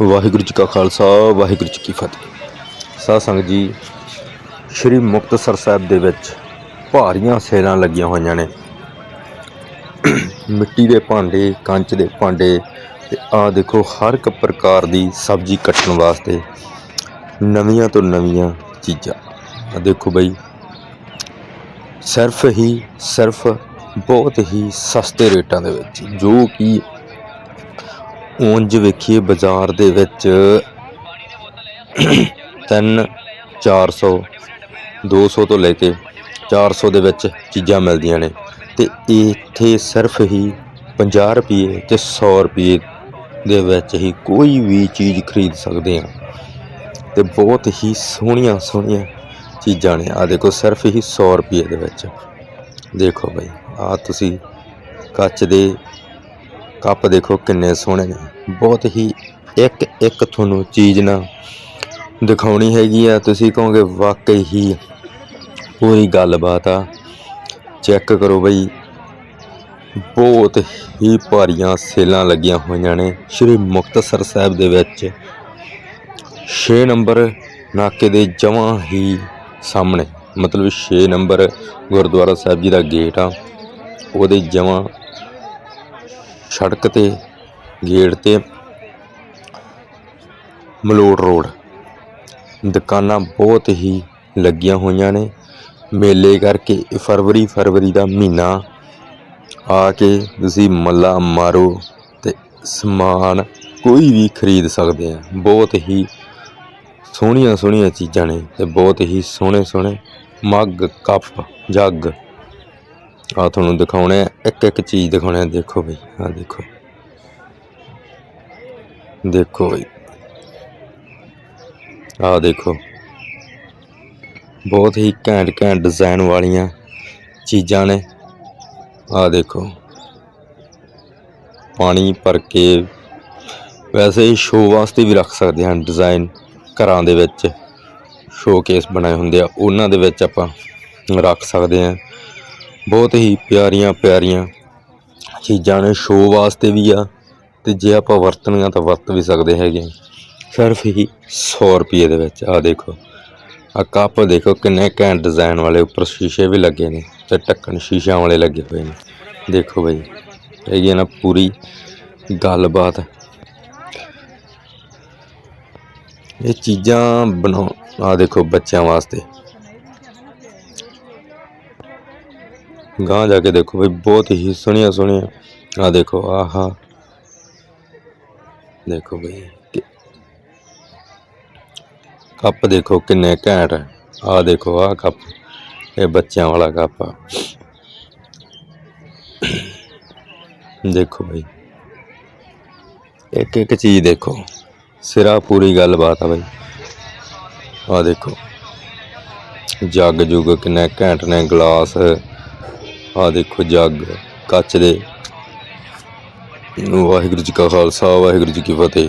ਵਾਹਿਗੁਰੂ ਜੀ ਕਾ ਖਾਲਸਾ, ਵਾਹਿਗੁਰੂ ਜੀ ਕੀ ਫਤਿਹ। ਸਾਧ ਸੰਗਤ ਜੀ, ਸ਼੍ਰੀ ਮੁਕਤਸਰ ਸਾਹਿਬ ਦੇ ਵਿੱਚ ਭਾਰੀਆਂ ਸੇਲਾਂ ਲੱਗੀਆਂ ਹੋਈਆਂ ਨੇ। ਮਿੱਟੀ ਦੇ ਭਾਂਡੇ, ਕੰਚ ਦੇ ਭਾਂਡੇ ਤੇ ਆ ਦੇਖੋ ਹਰ ਇੱਕ ਪ੍ਰਕਾਰ ਦੀ ਸਬਜ਼ੀ ਕੱਟਣ ਵਾਸਤੇ ਨਵੀਆਂ ਤੋਂ ਨਵੀਆਂ ਚੀਜ਼ਾਂ। ਆ ਦੇਖੋ ਬਈ, ਸਿਰਫ ਹੀ ਸਿਰਫ ਬਹੁਤ ਹੀ ਸਸਤੇ ਰੇਟਾਂ ਦੇ ਵਿੱਚ ਜੋ ਕਿ ਉਂਝ ਵੇਖੀਏ ਬਾਜ਼ਾਰ ਦੇ ਵਿੱਚ 3 400 200 ਤੋਂ ਲੈ ਕੇ 400 ਦੇ ਵਿੱਚ ਚੀਜ਼ਾਂ ਮਿਲਦੀਆਂ ਨੇ ਤੇ ਇੱਥੇ ਸਿਰਫ ਹੀ 50 ਰੁਪਏ ਤੇ 100 ਰੁਪਏ ਦੇ ਵਿੱਚ ਹੀ ਕੋਈ ਵੀ ਚੀਜ਼ ਖਰੀਦ ਸਕਦੇ ਆ ਤੇ ਬਹੁਤ ਹੀ ਸੋਹਣੀਆਂ ਸੋਹਣੀਆਂ ਚੀਜ਼ਾਂ ਨੇ। ਆ ਦੇਖੋ, ਸਿਰਫ ਹੀ 100 ਰੁਪਏ ਦੇ ਵਿੱਚ। ਦੇਖੋ ਬਈ ਆ ਤੁਸੀਂ ਕੱਚ ਦੇ ਕੱਪ ਦੇਖੋ ਕਿੰਨੇ ਸੋਹਣੇ ਨੇ। ਬਹੁਤ ਹੀ ਇੱਕ ਇੱਕ ਤੁਹਾਨੂੰ ਚੀਜ਼ ਨਾ ਦਿਖਾਉਣੀ ਹੈਗੀ ਆ। ਤੁਸੀਂ ਕਹੋਗੇ, ਵਾਕਈ ਹੀ ਪੂਰੀ ਗੱਲਬਾਤ ਆ। ਚੈੱਕ ਕਰੋ ਬਈ, ਬਹੁਤ ਹੀ ਭਾਰੀਆਂ ਸੇਲਾਂ ਲੱਗੀਆਂ ਹੋਈਆਂ ਨੇ ਸ਼੍ਰੀ ਮੁਕਤਸਰ ਸਾਹਿਬ ਦੇ ਵਿੱਚ। 6 ਨੰਬਰ ਨਾਕੇ ਦੇ ਜਮਾਂ ਹੀ ਸਾਹਮਣੇ, ਮਤਲਬ 6 ਨੰਬਰ ਗੁਰਦੁਆਰਾ ਸਾਹਿਬ ਜੀ ਦਾ ਗੇਟ ਆ। ਉਹਦੇ ਜਮਾਂ ਸੜਕ ਤੇ, ਗੇਟ ਤੇ, ਮਲੋਟ ਰੋਡ। ਦੁਕਾਨਾਂ ਬਹੁਤ ਹੀ ਲੱਗੀਆਂ ਹੋਈਆਂ ਨੇ। ਮੇਲੇ ਕਰਕੇ ਫਰਵਰੀ ਫਰਵਰੀ ਦਾ ਮਹੀਨਾ। ਆ ਕੇ ਤੁਸੀਂ ਮੱਲਾ ਮਾਰੋ ਤੇ ਸਮਾਨ ਕੋਈ ਵੀ ਖਰੀਦ ਸਕਦੇ ਆ। ਬਹੁਤ ਹੀ ਸੋਹਣੀਆਂ ਸੋਹਣੀਆਂ ਚੀਜ਼ਾਂ ਨੇ ਤੇ ਬਹੁਤ ਹੀ ਸੋਹਣੇ ਸੋਹਣੇ ਮੱਗ ਕੱਪ ਜੱਗ। ਆ ਤੁਹਾਨੂੰ ਦਿਖਾਉਣੇ ਆ ਇੱਕ ਇੱਕ ਚੀਜ਼ ਦਿਖਾਉਣੇ ਦੇਖੋ ਬਈ ਆ ਦੇਖੋ। ਦੇਖੋ ਬਈ। ਆ ਦੇਖੋ। ਬਹੁਤ ਹੀ ਘੈਂਟ ਘੈਂਟ ਡਿਜ਼ਾਈਨ ਵਾਲੀਆਂ ਚੀਜ਼ਾਂ ਨੇ। ਆ ਦੇਖੋ। ਪਾਣੀ ਭਰ ਕੇ ਵੈਸੇ ਹੀ ਸ਼ੋਅ ਵਾਸਤੇ ਵੀ ਰੱਖ ਸਕਦੇ ਹਾਂ ਡਿਜ਼ਾਈਨ ਘਰਾਂ ਦੇ ਵਿੱਚ। ਸ਼ੋਕੇਸ ਬਣਾਏ ਹੁੰਦੇ ਆ, ਉਹਨਾਂ ਦੇ ਵਿੱਚ ਆਪਾਂ ਰੱਖ ਸਕਦੇ ਹਾਂ। ਬਹੁਤ ਹੀ ਪਿਆਰੀਆਂ ਪਿਆਰੀਆਂ ਚੀਜ਼ਾਂ ਨੇ ਸ਼ੋਅ ਵਾਸਤੇ ਵੀ ਆ ਤੇ ਜੇ ਆਪਾਂ ਵਰਤਣੀਆਂ ਤਾਂ ਵਰਤ ਵੀ ਸਕਦੇ ਹੈਗੇ ਸਿਰਫ ਹੀ 100 ਰੁਪਏ ਦੇ ਵਿੱਚ ਆ ਦੇਖੋ। ਆ ਕੱਪ ਦੇਖੋ ਕਿੰਨੇ ਘੈਂਟ ਡਿਜ਼ਾਈਨ ਵਾਲੇ, ਉੱਪਰ ਸ਼ੀਸ਼ੇ ਵੀ ਲੱਗੇ ਨੇ ਤੇ ਢੱਕਣ ਸ਼ੀਸ਼ਿਆਂ ਵਾਲੇ ਲੱਗੇ ਹੋਏ ਨੇ। ਦੇਖੋ ਬਈ, ਹੈਗੀ ਆ ਨਾ ਪੂਰੀ ਗੱਲਬਾਤ। ਇਹ ਚੀਜ਼ਾਂ ਬਣਾ ਆ ਦੇਖੋ ਬੱਚਿਆਂ ਵਾਸਤੇ। ਗਾਂ ਜਾ ਕੇ ਦੇਖੋ ਬਈ, ਬਹੁਤ ਹੀ ਸੋਹਣੀਆਂ ਸੋਹਣੀਆਂ ਆ ਦੇਖੋ, ਆਹਾ। ਦੇਖੋ ਬਈ ਕੱਪ ਦੇਖੋ ਕਿੰਨੇ ਘੈਂਟ ਹੈ। ਆ ਦੇਖੋ ਆ ਕੱਪ। ਇਹ ਬੱਚਿਆਂ ਵਾਲਾ ਕੱਪ ਆ। ਦੇਖੋ ਬਈ। ਇੱਕ ਇੱਕ ਚੀਜ਼ ਦੇਖੋ। ਸਿਰਾ ਪੂਰੀ ਗੱਲਬਾਤ ਆ ਬਈ। ਆ ਦੇਖੋ। ਜੱਗ ਜੁਗ ਕਿੰਨੇ ਘੈਂਟ ਨੇ, ਗਲਾਸ। ਆ ਦੇਖੋ ਜੱਗ ਕੱਚ ਦੇ। ਵਾਹਿਗੁਰੂ ਜੀ ਕਾ ਖਾਲਸਾ ਵਾਹਿਗੁਰੂ ਜੀ ਕੀ ਫਤਿਹ।